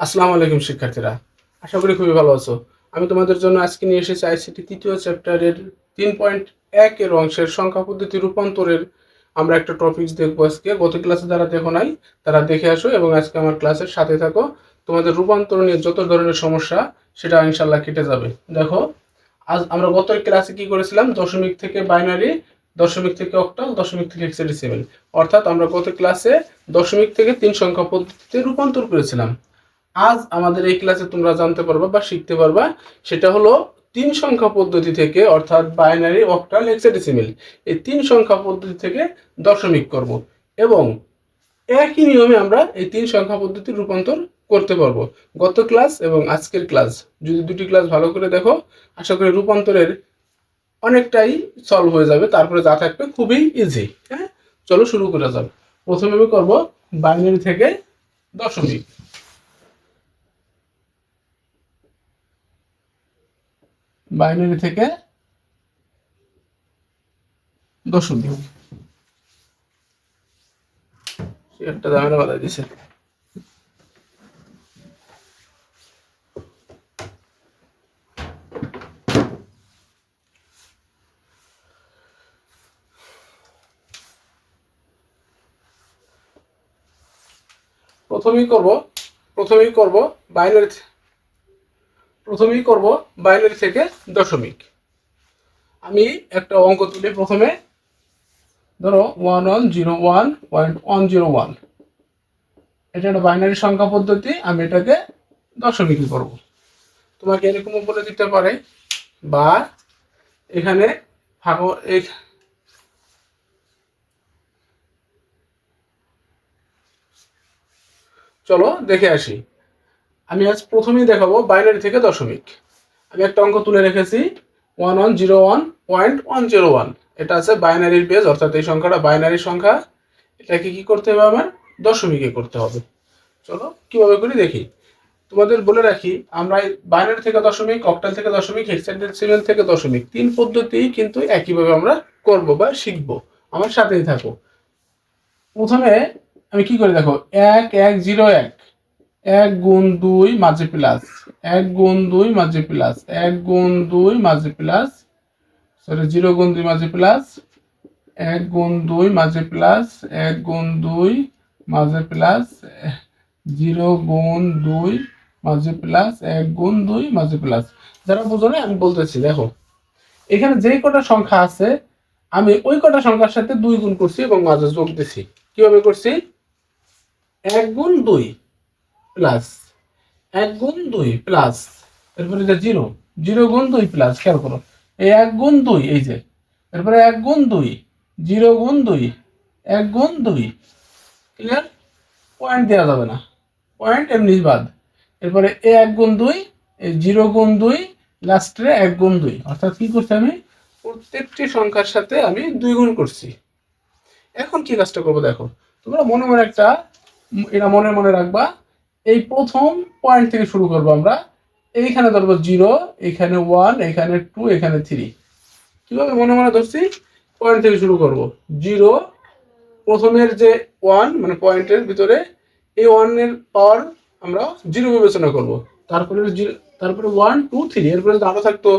আসসালামু আলাইকুম, শিক্ষার্থীরা। আশা করি খুবই ভালো আছো। আমি তোমাদের জন্য আজকে নিয়ে এসেছি আইসিটি তৃতীয় চ্যাপ্টারের তিন পয়েন্ট একের অংশের সংখ্যা পদ্ধতি রূপান্তরের। আমরা একটা টপিক দেখব আজকে। গত ক্লাসে যারা দেখো নাই, তারা দেখে আসো এবং আজকে আমার ক্লাসের সাথে থাকো। তোমাদের রূপান্তর নিয়ে যত ধরনের সমস্যা, সেটা ইনশাল্লাহ কেটে যাবে। দেখো, আজ আমরা গত ক্লাসে কি করেছিলাম? দশমিক থেকে বাইনারি, দশমিক থেকে অক্টাল, দশমিক থেকে হেক্সাডেসিমেল অর্থাৎ আমরা গত ক্লাসে দশমিক থেকে তিন সংখ্যা পদ্ধতিতে রূপান্তর করেছিলাম। আজ আমাদের এই ক্লাসে তোমরা জানতে পারবা বা শিখতে পারবা, সেটা হলো তিন সংখ্যা পদ্ধতি থেকে, অর্থাৎ বাইনারি অক্টাল হেক্সাডেসিমেল এই তিন সংখ্যা পদ্ধতি থেকে দশমিক করব এবং একই নিয়মে আমরা এই তিন সংখ্যা পদ্ধতির রূপান্তর করতে পারব। গত ক্লাস এবং আজকের ক্লাস যদি দুটি ক্লাস ভালো করে দেখো, আশা করি রূপান্তরের অনেকটাই সলভ হয়ে যাবে, তারপরে যা থাকবে খুবই ইজি হ্যাঁ? চলো শুরু করা যাবে প্রথমে আমি করব বাইনারি থেকে দশমিক। বাইনারি থেকে দশমিক। একটা ঝামেলা বাধা দিছে। প্রথমেই করব প্রথমেই করব বাইনারি প্রথমেই করব বাইনারি থেকে দশমিক। আমি একটা অঙ্ক তুলি প্রথমে ধরো one one zero one point one zero one এটা একটা বাইনারি সংখ্যা পদ্ধতি, আমি এটাকে দশমিক করব। তোমাকে এরকমও বলে দিতে পারে, বা এখানে চলো দেখে আসি। আমি আজ প্রথমেই দেখাবো বাইনারি থেকে দশমিক। আমি একটা অঙ্ক তুলে রেখেছি one one zero one point one zero one এটা আছে বাইনারির পেজ, অর্থাৎ এই সংখ্যাটা বাইনারি সংখ্যা। এটাকে কি করতে হবে আমার? দশমিকে করতে হবে। চলো, কীভাবে করি দেখি। তোমাদের বলে রাখি, আমরা বাইনারি থেকে দশমিক অক্টাল থেকে দশমিক হেক্সাডেসিমেল থেকে দশমিক, তিন পদ্ধতি কিন্তু একইভাবে আমরা করব বা শিখব। আমার সাথেই থাকো। প্রথমে আমি কি করি দেখো? এক এক জিরো এক। এক গুণ দুই মাঝে প্লাস এক গুণ দুই মাঝে প্লাস এক গুণ দুই মাঝে প্লাস সরি জিরো গুণ দুই মাঝে প্লাস এক গুণ দুই মাঝে প্লাস এক গুণ দুই মাঝে প্লাস জিরো গুণ দুই মাঝে প্লাস এক গুণ দুই মাঝে প্লাস যারা বুঝো না আমি বলতেছি, দেখো, এখানে যেই কটা সংখ্যা আছে, আমি ওই কটা সংখ্যার সাথে দুই গুণ করছি এবং মাঝে যোগ দিছি। কীভাবে করছি? এক গুণ দুই। প্লাস এক গুণ দুই প্লাস, এরপরে এটা জিরো জিরো গুণ দুই প্লাস, খেয়াল করো, এই এক গুণ দুই, এই যে, এরপরে এক গুণ দুই, জিরো গুণ দুই, এক গুণ দুই ক্লিয়ার পয়েন্ট দেওয়া যাবে না পয়েন্ট এমনি বাদ, এরপরে এ এক গুণ দুই জিরো গুণ দুই লাস্টে এক গুণ দুই, অর্থাৎ কি করছি আমি? প্রত্যেকটি সংখ্যার সাথে আমি দুই গুণ করছি। এখন কি কাজটা করব দেখো, তোমরা মনে মনে একটা, এটা মনে মনে রাখবা এই প্রথম পয়েন্ট থেকে শুরু করব আমরা। এইখানে ধরবো জিরো এখানে ওয়ান এখানে টু এখানে থ্রি কীভাবে মনে মনে ধরছি? পয়েন্ট থেকে শুরু করব। জিরো প্রথমের যে ওয়ান মানে পয়েন্টের ভিতরে এই ওয়ানের পাওয়ার আমরা জিরো বিবেচনা করব। তারপরে জিরো তারপরে ওয়ান টু থ্রি এরপরে যদি আরও থাকতো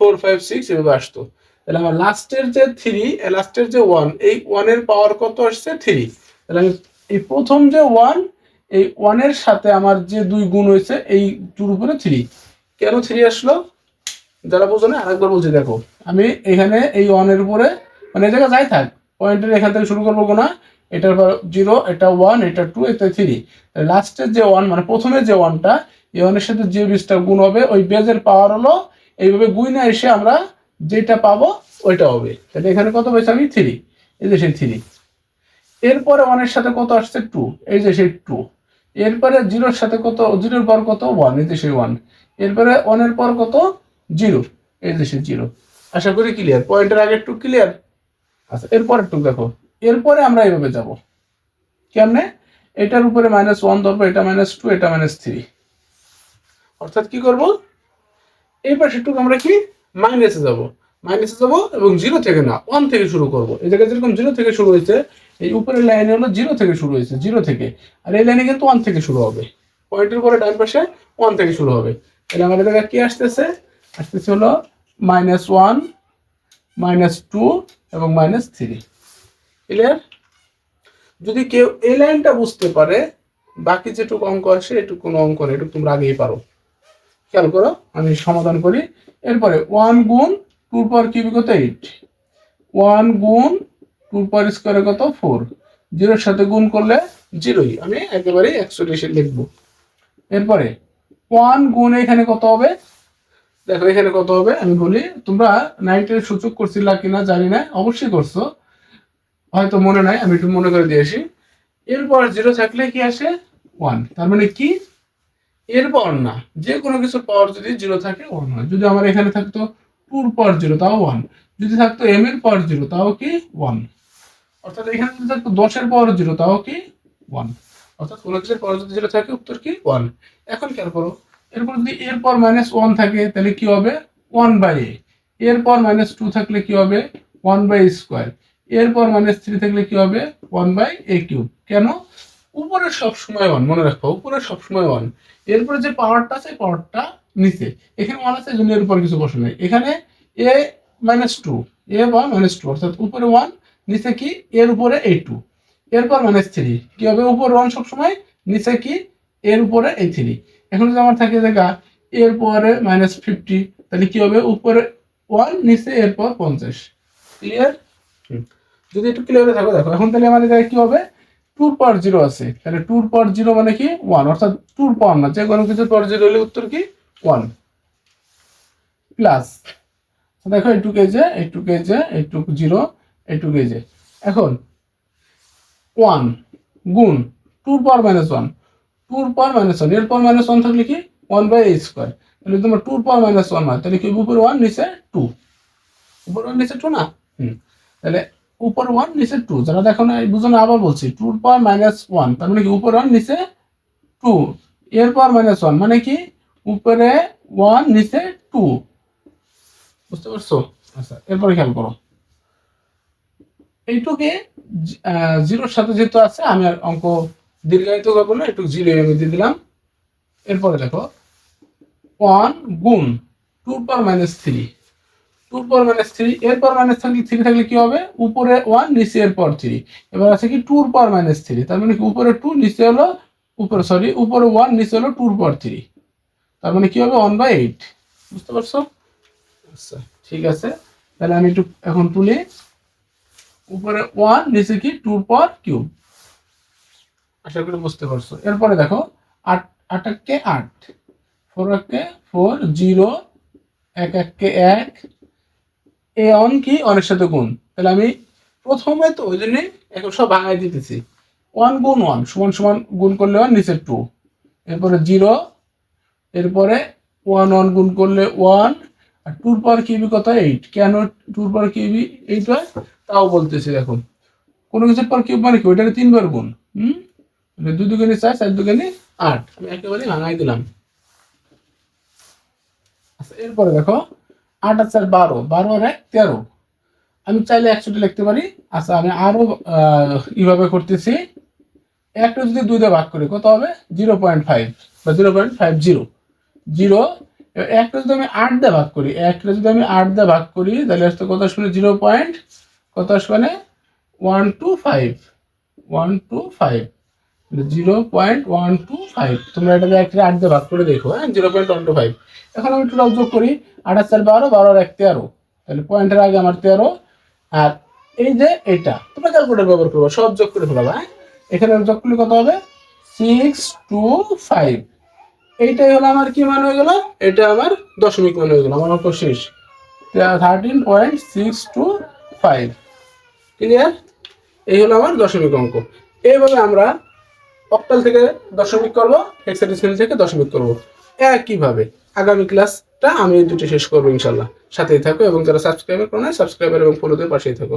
ফোর ফাইভ সিক্স এভাবে আসতো। তাহলে আমার লাস্টের যে থ্রি লাস্টের যে ওয়ান এই ওয়ানের পাওয়ার কত আসছে? থ্রি তাহলে আমি এই প্রথম যে ওয়ান এই ওয়ানের সাথে আমার যে দুই গুণ হয়েছে, এই টুর উপরে থ্রি। কেন থ্রি আসলো? যারা বোঝো না, আরেকবার বলছি, দেখো। আমি এখানে এই ওয়ানের উপরে মানে এই জায়গায় যাই থাক, পয়েন্টের এখান থেকে শুরু করব কোনা এটার পর জিরো, এটা ওয়ান, এটা টু, এটা থ্রি। লাস্টের যে ওয়ান মানে প্রথমে যে ওয়ানটা, এই ওয়ানের সাথে যে বীজটা গুণ হবে, ওই বেজের পাওয়ার হলো, এইভাবে গুইনা এসে আমরা যেটা পাবো, ওইটা হবে। তাহলে এখানে কত পেয়েছি আমি? থ্রি। এই যে সেই থ্রি। এরপরে ওয়ানের সাথে কত আসছে? টু। এই যে সেই টু। এরপরে জিরোর সাথে কত? জিরোর পর কত? ওয়ান যে সেই ওয়ান এরপরে ওয়ানের পর কত? জিরো। যে সেই জিরো। আশা করি ক্লিয়ার পয়েন্টের আগে একটু ক্লিয়ার আচ্ছা এরপর একটু দেখো। এরপরে আমরা এইভাবে যাব। কেমনে? এটার উপরে মাইনাস ওয়ান ধরবো, এটা মাইনাস টু এটা মাইনাস থ্রি অর্থাৎ কি করব? এই পাশেটুকু আমরা কি? মাইনাসে যাব। মাইনাসে যাব এবং জিরো থেকে না ওয়ান থেকে শুরু করব। এই জায়গায় যেরকম জিরো থেকে শুরু হয়েছে এই উপরের লাইনে হলো জিরো থেকে শুরু হয়েছে জিরো থেকে। আর এই লাইনে কিন্তু ওয়ান থেকে শুরু হবে। পয়েন্টের পরে ডান পাশে ওয়ান থেকে শুরু হবে। তাহলে আমাদের দেখা কি আসতেছে? আসতেছে হলো মাইনাস ওয়ান মাইনাস টু এবং মাইনাস থ্রি ক্লিয়ার যদি কেউ এই লাইনটা বুঝতে পারে, বাকি যেটুকু অঙ্ক আসে এটুকু কোনো অঙ্ক নেই, এটুকু তোমরা আগেই পারো। খেয়াল করো, আমি সমাধান করি। এরপরে ওয়ান গুণ টুর পাওয়ার কিউবি কত এইট ওয়ান গুণ টুর পাওয়ার স্কোয়ারে কত ফোর জিরোর সাথে গুণ করলে জিরোই। আমি একেবারে একশো এসে লিখব। এরপরে ওয়ান গুণ এখানে কত হবে? দেখো, এখানে কত হবে? আমি বলি, তোমরা নাইটের সূচক করছিলা কিনা জানি না, অবশ্যই করছ। হয়তো মনে নাই, আমি একটু মনে করে দিয়েছি এরপর জিরো থাকলে কি আসে? ওয়ান তার মানে কি? এরপর না, যে কোনো কিছু পাওয়ার যদি জিরো থাকে ওয়ান হয়। যদি আমার এখানে থাকতো টুর পর জিরো তাও ওয়ান যদি থাকতো এম এর পর জিরো তাও কি? ওয়ান অর্থাৎ এখানে যদি দশের পর জিরো, তাও কি ওয়ান অর্থাৎ কোনো পর যদি জিরো থাকে, উত্তর কি ওয়ান এখন খেয়াল করো, এরপর যদি এর পর মাইনাস ওয়ান থাকে, তাহলে কি হবে? ওয়ান বাই এ এর পর মাইনাস টু থাকলে কি হবে? ওয়ান বাই স্কোয়ার এরপর মাইনাস থ্রি থাকলে কি হবে? ওয়ান বাই এ কিউব কেন? উপরে সব সময় ওয়ান মনে রাখো, উপরে সব সময় ওয়ান এরপরে যে পাওয়ারটা আছে পাওয়ারটা নিচে। এখানে ওয়ান আছে জন্য এর উপর কিছু বসে নাই। এখানে এ মাইনাস টু এ বা মাইনাস টু অর্থাৎ উপরে ওয়ান নিচে কি? এর উপরে এই টু এরপর মাইনাস থ্রি কি হবে? উপর ওয়ান সবসময় নিচে কি? এর উপরে এই থ্রি এখন যদি আমার থাকে দেখা এর পরে মাইনাস ফিফটি তাহলে কি হবে? উপরে ওয়ান নিচে এরপর পঞ্চাশ। ক্লিয়ার যদি একটু ক্লিয়ারে থাকো দেখো এখন তাহলে আমাদের কি হবে? টুর পর জিরো আছে। তাহলে টুর পর জিরো মানে কি? ওয়ান অর্থাৎ টুর পর না যে কোনো কিছু পর জিরো হলে উত্তর কি? ওয়ান প্লাস দেখো এইটুক যে এইটুক যে এইটুক জিরো এইটুক যে। এখন ওয়ান গুণ টুর পর মাইনাস ওয়ান টুর পর মাইনাস ওয়ানের পর মাইনাস ওয়ান থাকলে কি? ওয়ান বাই এ স্কোয়ার তাহলে তোমার টুর পর মাইনাস ওয়ান হয় তাহলে কি উপরে ওয়ান নিচে টু উপর ওয়ান নিচে টু না? তাহলে উপর ওয়ান নিচে টু যারা দেখো না বুঝো না আবার বলছি টুর পর মাইনাস ওয়ান তার মানে কি উপর ওয়ান নিচে টু এর পর মাইনাস ওয়ান মানে কি? উপরে ওয়ান নিচে টু বুঝতে পারছ? আচ্ছা এরপরে খেয়াল করো। এইটুকে জিরোর সাথে যেহেতু আছে, আমি আর অঙ্ক দীর্ঘায়িত করব না একটু জিরো আমি দিয়ে দিলাম। এরপরে দেখো ওয়ান গুণ টু পর মাইনাস থ্রি টু পর মাইনাস থ্রি এর পর মাইনাস থাকলে থ্রি থাকলে কি হবে? উপরে ওয়ান নিচে এর পর থ্রি এবার আছে কি টুর পর মাইনাস থ্রি তার মানে কি উপরে টু নিচে হলো উপরে সরি উপরে ওয়ান নিচে হলো টুর পর থ্রি তার মানে কি হবে? ওয়ান বাই এইট বুঝতে পারছ? আচ্ছা ঠিক আছে। তাহলে আমি একটু এখন তুলি। উপরে ওয়ান নিচে কি? টু পর কিউব আশা করি বুঝতে পারছ। এরপরে দেখো, আট আট এককে আট। ফোর এককে ফোর জিরো এক এককে এক। এ অন কি? অনেক সাথে গুণ। তাহলে আমি প্রথমে তো ওই জন্যই এখন সব ভাঙাই দিতেছি। ওয়ান গুণ ওয়ান সমান সমান গুণ করলে ওয়ান নিচে টু এরপরে জিরো এরপরে ওয়ান ওয়ান গুণ করলে ওয়ান আর টুর পাওয়ার কিউবি কত? এইট কেন টুর পাওয়ার কিউবি এইট হয়? তাও বলতেছি দেখুন কোনো কিছুর পর কিউব মানে কি ওইটাকে তিনবার গুণ, হুম? মানে দুই দুগুণে চার চার দুগুণে আট, আমি একেবারে ভাঙাই দিলাম। আচ্ছা এরপরে দেখো, আট আর চার বারো বারো আর এক, তেরো। আমি চাইলে একশোটি লিখতে পারি। আচ্ছা আমি আরও এইভাবে করতেছি। একটা যদি দুই দিয়ে ভাগ করি, কত হবে? জিরো পয়েন্ট ফাইভ, বা zero point five zero. Zero, একটা যদি আমি আট দিয়ে ভাগ করি, একটা যদি আমি আট দিয়ে ভাগ করি, তাহলে আসতে কত শুনে জিরো পয়েন্ট কত আসবে মানে one two five one two five zero point one two five তোমরা এটা একটা আট দিয়ে ভাগ করে দেখো হ্যাঁ? Zero point one two five এখন আমি টোটাল যোগ করি আর চার বারো বারো আর এক তেরো। তাহলে পয়েন্টের আগে আমার তেরো, আর এই যে এটা, তোমরা ক্যালকুলেটর ব্যবহার করব, সব যোগ করে ফেলাবা হ্যাঁ? এখানে যোগ করলে কত হবে? সিক্স টু ফাইভ এইটাই হলো আমার কি মান হয়ে গেল? এটা আমার দশমিক মান হয়ে গেল, আমার অঙ্ক শেষ। Thirteen point six two five clear এই হলো আমার দশমিক অঙ্ক। এইভাবে আমরা অক্টাল থেকে দশমিক করব হেক্সাডেসিমাল থেকে দশমিক করব। একইভাবে আগামী ক্লাসটা আমি এই দুটি শেষ করব ইনশাল্লাহ। সাথেই থাকো এবং যারা সাবস্ক্রাইবার করো না সাবস্ক্রাইবার এবং ফলোদের পাশেই থাকো।